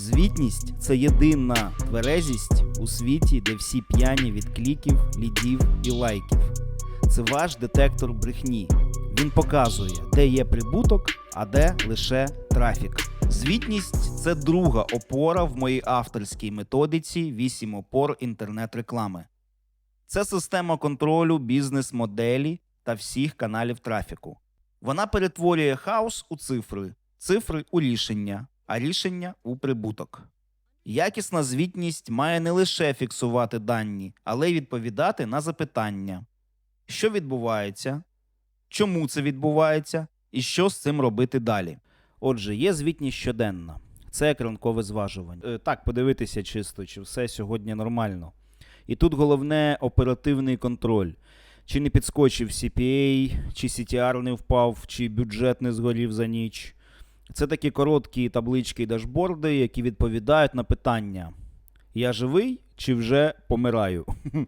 Звітність це єдина тверезість у світі, де всі п'яні від кліків, лідів і лайків. Це ваш детектор брехні. Він показує, де є прибуток, а де лише трафік. Звітність це друга опора в моїй авторській методиці 8 опор інтернет-реклами. Це система контролю бізнес-моделі та всіх каналів трафіку. Вона перетворює хаос у цифри, цифри у рішення, а рішення у прибуток. Якісна звітність має не лише фіксувати дані, але й відповідати на запитання, що відбувається, чому це відбувається і що з цим робити далі. Отже, є звітність щоденна. Це як зважування. Е, так, подивитися чисто, чи все сьогодні нормально. І тут головне оперативний контроль. Чи не підскочив CPA, чи CTR не впав, чи бюджет не згорів за ніч. Це такі короткі таблички і дашборди, які відповідають на питання: я живий чи вже помираю?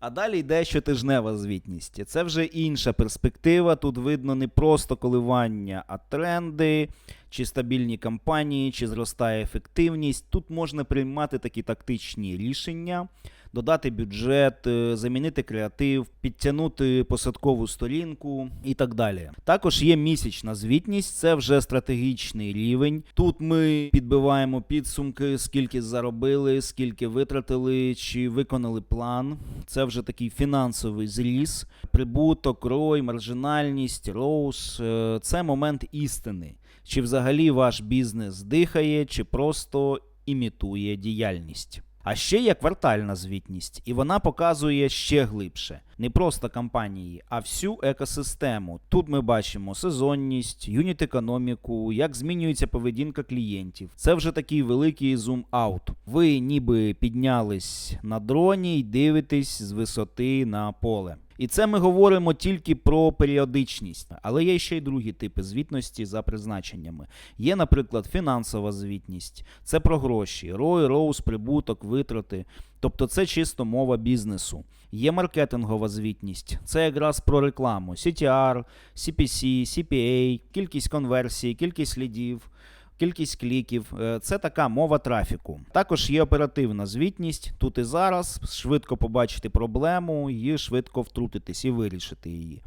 А далі йде щотижнева звітність. Це вже інша перспектива. Тут видно не просто коливання, а тренди, чи стабільні кампанії, чи зростає ефективність. Тут можна приймати такі тактичні рішення, додати бюджет, е, замінити креатив, підтягнути посадкову сторінку і так далі. Також є місячна звітність, це вже стратегічний рівень. Тут ми підбиваємо підсумки, скільки заробили, скільки витратили, чи виконали план. Це вже такий фінансовий зріс, прибуток, рой, маржинальність, роус. Е, Це момент істини. Чи взагалі ваш бізнес дихає, чи просто імітує діяльність. А ще є квартальна звітність, і вона показує ще глибше. Не просто компанії, а всю екосистему. Тут ми бачимо сезонність, юніт економіку, як змінюється поведінка клієнтів. Це вже такий великий зум-аут. Ви ніби піднялись на дроні і дивитесь з висоти на поле. І це ми говоримо тільки про періодичність, але є ще й другі типи звітності за призначеннями. Є, наприклад, фінансова звітність, це про гроші, рой, роуз, прибуток, витрати. Тобто це чисто мова бізнесу. Є маркетингова звітність, це якраз про рекламу, CTR, CPC, CPA, кількість конверсій, кількість лідів. Кількість кліків е, це така мова трафіку. Також є оперативна звітність тут і зараз, швидко побачити проблему і швидко втрутитись і вирішити її.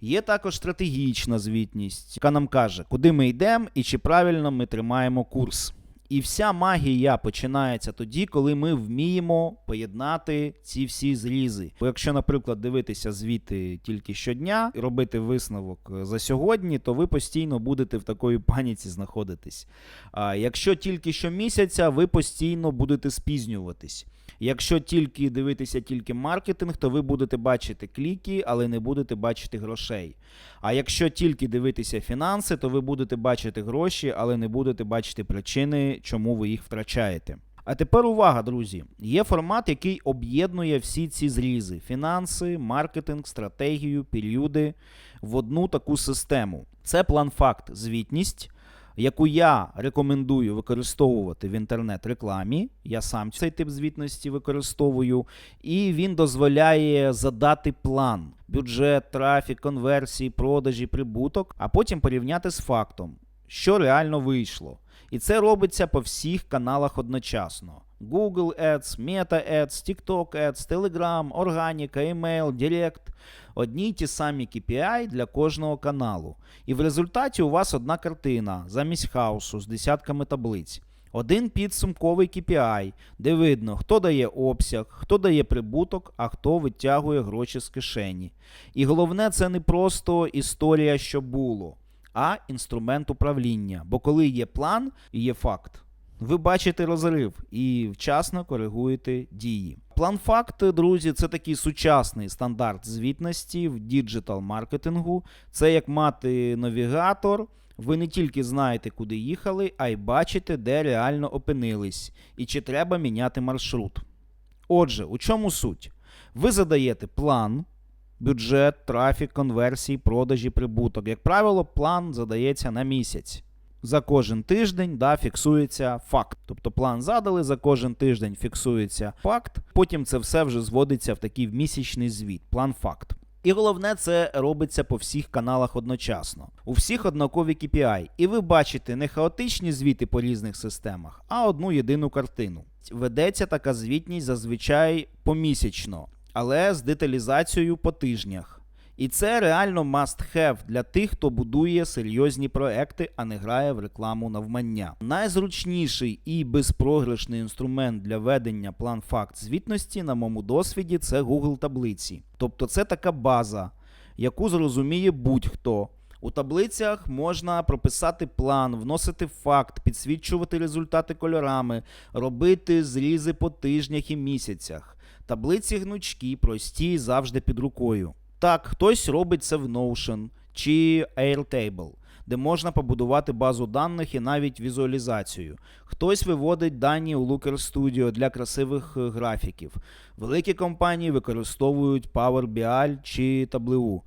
Є також стратегічна звітність, яка нам каже, куди ми йдемо і чи правильно ми тримаємо курс. І вся магія починається тоді, коли ми вміємо поєднати ці всі зрізи. Бо якщо, наприклад, дивитися звіти тільки щодня і робити висновок за сьогодні, то ви постійно будете в такої паніці знаходитись. А якщо тільки щомісяця, ви постійно будете спізнюватись. Якщо тільки дивитися тільки маркетинг, то ви будете бачити кліки, але не будете бачити грошей. А якщо тільки дивитися фінанси, то ви будете бачити гроші, але не будете бачити причини, чому ви їх втрачаєте. А тепер увага, друзі. Є формат, який об'єднує всі ці зрізи: фінанси, маркетинг, стратегію, періоди в одну таку систему. Це план факт, звітність яку я рекомендую використовувати в інтернет-рекламі. Я сам цей тип звітності використовую, і він дозволяє задати план, бюджет, трафік, конверсії, продажі, прибуток, а потім порівняти з фактом, що реально вийшло. І це робиться по всіх каналах одночасно. Google Ads, Meta Ads, TikTok Ads, Telegram, Органіка, Email, Direct. Одні й ті самі KPI для кожного каналу. І в результаті у вас одна картина замість хаосу з десятками таблиць. Один підсумковий KPI, де видно, хто дає обсяг, хто дає прибуток, а хто витягує гроші з кишені. І головне, це не просто історія, що було, а інструмент управління. Бо коли є план і є факт, ви бачите розрив і вчасно коригуєте дії. План факт, друзі, це такий сучасний стандарт звітності в діджитал маркетингу. Це як мати навігатор. Ви не тільки знаєте, куди їхали, а й бачите, де реально опинились, і чи треба міняти маршрут. Отже, у чому суть? Ви задаєте план, бюджет, трафік, конверсії, продажі, прибуток. Як правило, план задається на місяць. За кожен тиждень да, фіксується факт. Тобто план задали, за кожен тиждень фіксується факт. Потім це все вже зводиться в такий місячний звіт, план факт. І головне, це робиться по всіх каналах одночасно. У всіх однакові KPI. І ви бачите не хаотичні звіти по різних системах, а одну єдину картину. Ведеться така звітність зазвичай помісячно, але з деталізацією по тижнях. І це реально must have для тих, хто будує серйозні проекти, а не грає в рекламу навмання. Найзручніший і безпрограшний інструмент для ведення план факт звітності, на моєму досвіді, це Google таблиці. Тобто це така база, яку зрозуміє будь-хто. У таблицях можна прописати план, вносити факт, підсвічувати результати кольорами, робити зрізи по тижнях і місяцях. Таблиці гнучкі, прості, завжди під рукою. Так, хтось робить це в Notion чи Airtable, де можна побудувати базу даних і навіть візуалізацію. Хтось виводить дані у Looker Studio для красивих е, графіків. Великі компанії використовують Power BI чи Tableau.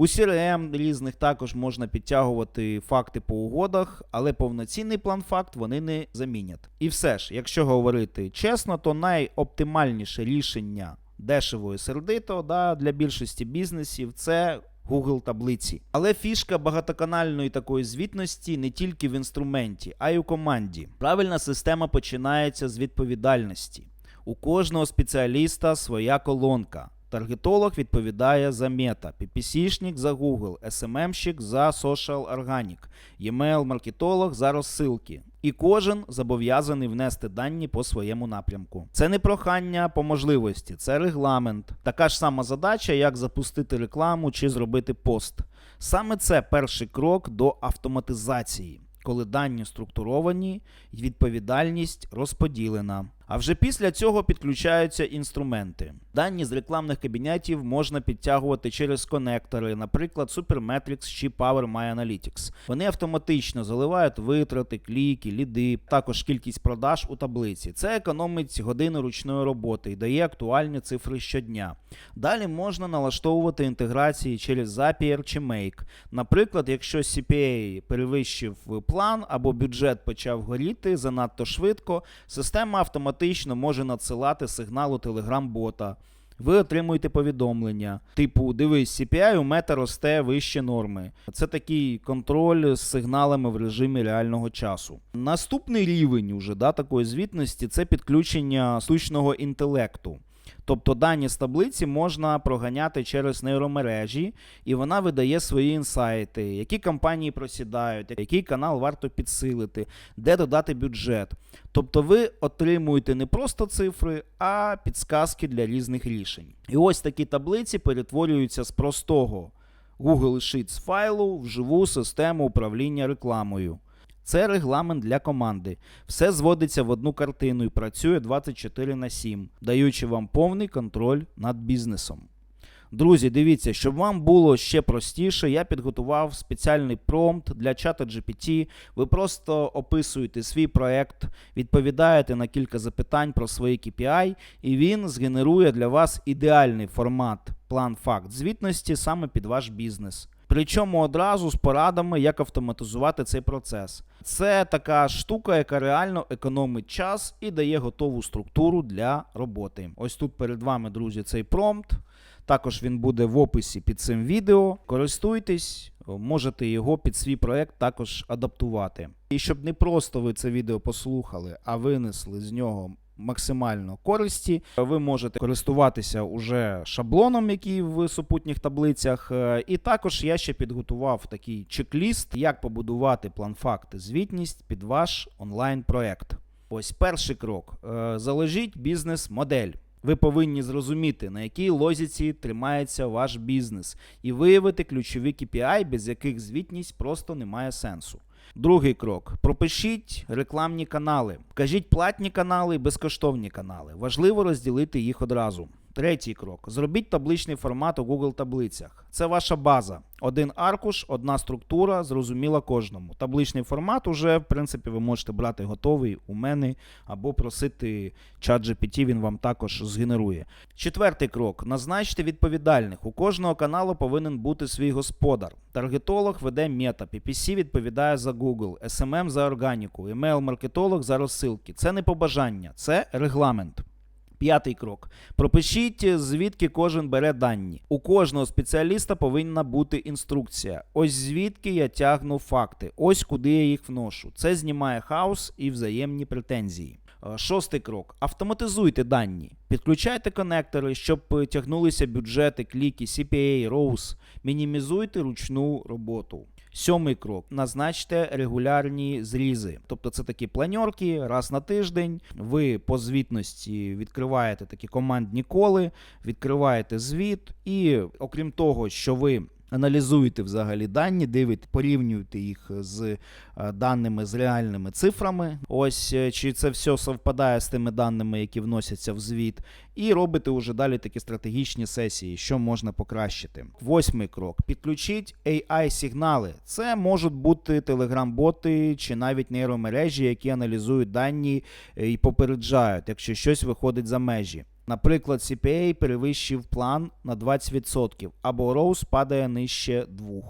У CRM різних також можна підтягувати факти по угодах, але повноцінний план факт вони не замінять. І все ж, якщо говорити чесно, то найоптимальніше рішення дешево і сердито да, для більшості бізнесів це Google таблиці. Але фішка багатоканальної такої звітності не тільки в інструменті, а й у команді. Правильна система починається з відповідальності. У кожного спеціаліста своя колонка. Таргетолог відповідає за мета, PPC-шник за Google, SMM-щик за Social Organic, e-mail-маркетолог за розсилки. І кожен зобов'язаний внести дані по своєму напрямку. Це не прохання по можливості, це регламент. Така ж сама задача, як запустити рекламу чи зробити пост. Саме це перший крок до автоматизації, коли дані структуровані і відповідальність розподілена. А вже після цього підключаються інструменти. Дані з рекламних кабінетів можна підтягувати через конектори, наприклад, Supermetrics чи Power My Analytics. Вони автоматично заливають витрати, кліки, ліди, також кількість продаж у таблиці. Це економить години ручної роботи і дає актуальні цифри щодня. Далі можна налаштовувати інтеграції через Zapier чи Make. Наприклад, якщо CPA перевищив план або бюджет почав горіти занадто швидко, система автоматично може надсилати сигнал у Telegram-бота. Ви отримуєте повідомлення, типу, дивись, CPI у мета росте вище норми. Це такий контроль з сигналами в режимі реального часу. Наступний рівень уже да, такої звітності це підключення штучного інтелекту. Тобто дані з таблиці можна проганяти через нейромережі, і вона видає свої інсайти, які компанії просідають, який канал варто підсилити, де додати бюджет. Тобто ви отримуєте не просто цифри, а підсказки для різних рішень. І ось такі таблиці перетворюються з простого Google Sheets файлу в живу систему управління рекламою. Це регламент для команди. Все зводиться в одну картину і працює 24 на 7, даючи вам повний контроль над бізнесом. Друзі, дивіться, щоб вам було ще простіше, я підготував спеціальний промпт для чата GPT. Ви просто описуєте свій проект, відповідаєте на кілька запитань про свої KPI, і він згенерує для вас ідеальний формат план факт звітності саме під ваш бізнес. Причому одразу з порадами, як автоматизувати цей процес. Це така штука, яка реально економить час і дає готову структуру для роботи. Ось тут перед вами, друзі, цей промпт. Також він буде в описі під цим відео. Користуйтесь, можете його під свій проект також адаптувати. І щоб не просто ви це відео послухали, а винесли з нього максимально користі. Ви можете користуватися уже шаблоном, який в супутніх таблицях. Е, І також я ще підготував такий чек-ліст, як побудувати план факти звітність під ваш онлайн-проект. Ось перший крок: Е, заложіть бізнес-модель. Ви повинні зрозуміти, на якій лозіці тримається ваш бізнес, і виявити ключові KPI, без яких звітність просто не має сенсу. Другий крок: пропишіть рекламні канали. Кажіть платні канали і безкоштовні канали. Важливо розділити їх одразу. Третій крок: зробіть табличний формат у Google таблицях. Це ваша база. Один аркуш, одна структура, зрозуміла кожному. Табличний формат уже, в принципі, ви можете брати готовий у мене або просити чат GPT, він вам також згенерує. Четвертий крок: назначте відповідальних. У кожного каналу повинен бути свій господар. Таргетолог веде мета, PPC відповідає за Google, SMM за органіку, email-маркетолог за розсилки. Це не побажання, це регламент. П'ятий крок. Пропишіть, звідки кожен бере дані. У кожного спеціаліста повинна бути інструкція. Ось звідки я тягну факти, ось куди я їх вношу. Це знімає хаос і взаємні претензії. Е, Шостий крок. Автоматизуйте дані. Підключайте конектори, щоб е, тягнулися бюджети, кліки, CPA, ROAS. Мінімізуйте ручну роботу. Сьомий крок. Назначте регулярні зрізи. Тобто це такі планьорки раз на тиждень. Ви по звітності відкриваєте такі командні коли, відкриваєте звіт, і окрім того, що ви аналізуєте взагалі дані, дивите, порівнюєте їх з е, даними з реальними цифрами. Ось е, чи це все совпадає з тими даними, які вносяться в звіт, і робите уже далі такі стратегічні сесії, що можна покращити. Восьмий крок: підключіть AI-сигнали. Це можуть бути телеграм-боти чи навіть нейромережі, які аналізують дані е, і попереджають, якщо щось виходить за межі. Наприклад, CPA перевищив план на 20%, або ROAS падає нижче 2%.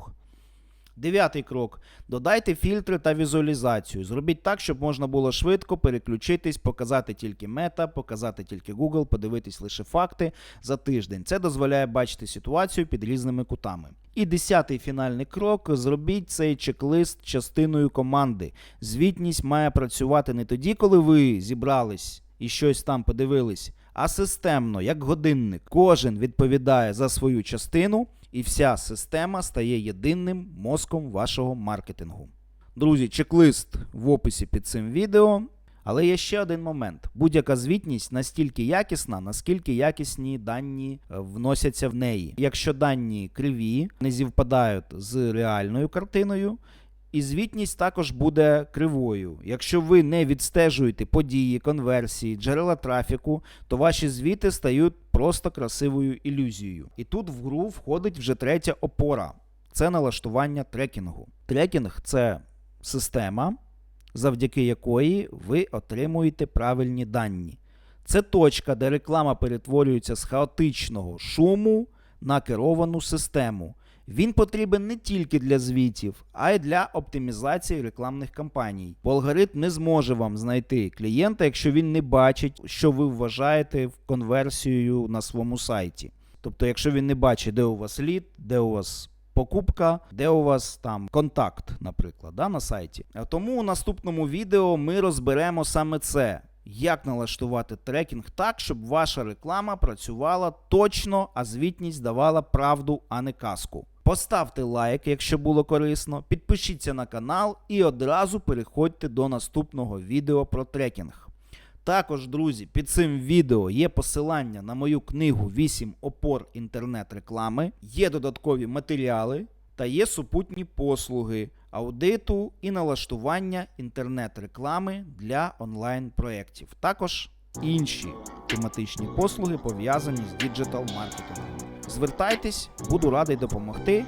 Дев'ятий крок. Додайте фільтри та візуалізацію. Зробіть так, щоб можна було швидко переключитись, показати тільки мета, показати тільки Google, подивитись лише факти за тиждень. Це дозволяє бачити ситуацію під різними кутами. І десятий фінальний крок: зробіть цей чек-лист частиною команди. Звітність має працювати не тоді, коли ви зібрались і щось там подивились, а системно, як годинник. Кожен відповідає за свою частину, і вся система стає єдиним мозком вашого маркетингу. Друзі, чек-лист в описі під цим відео. Але є ще один момент: будь-яка звітність настільки якісна, наскільки якісні дані е, вносяться в неї. Якщо дані криві, не зівпадають з реальною картиною, і звітність також буде кривою. Якщо ви не відстежуєте події, конверсії, джерела трафіку, то ваші звіти стають просто красивою ілюзією. І тут в гру входить вже третя опора це налаштування трекінгу. Трекінг це система, завдяки якої ви отримуєте правильні дані. Це точка, де реклама перетворюється з хаотичного шуму на керовану систему. Він потрібен не тільки для звітів, а й для оптимізації рекламних кампаній. Бо алгоритм не зможе вам знайти клієнта, якщо він не бачить, що ви вважаєте в конверсією на своєму сайті. Тобто, якщо він не бачить, де у вас лід, де у вас покупка, де у вас там контакт, наприклад, да, на сайті. Тому у наступному відео ми розберемо саме це. Як налаштувати трекінг так, щоб ваша реклама працювала точно, а звітність давала правду, а не казку. Поставте лайк, якщо було корисно, підпишіться на канал і одразу переходьте до наступного відео про трекінг. Також, друзі, під цим відео є посилання на мою книгу 8 опор інтернет-реклами, є додаткові матеріали та є супутні послуги аудиту і налаштування інтернет-реклами для онлайн-проєктів. Також інші тематичні послуги пов'язані з діджитал-маркетингом. Звертайтесь, буду радий допомогти.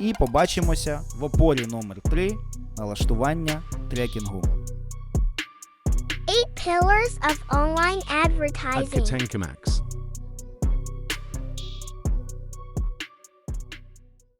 І побачимося в опорі номер 3 налаштування трекінгу. Eight pillars of online advertising. At Max.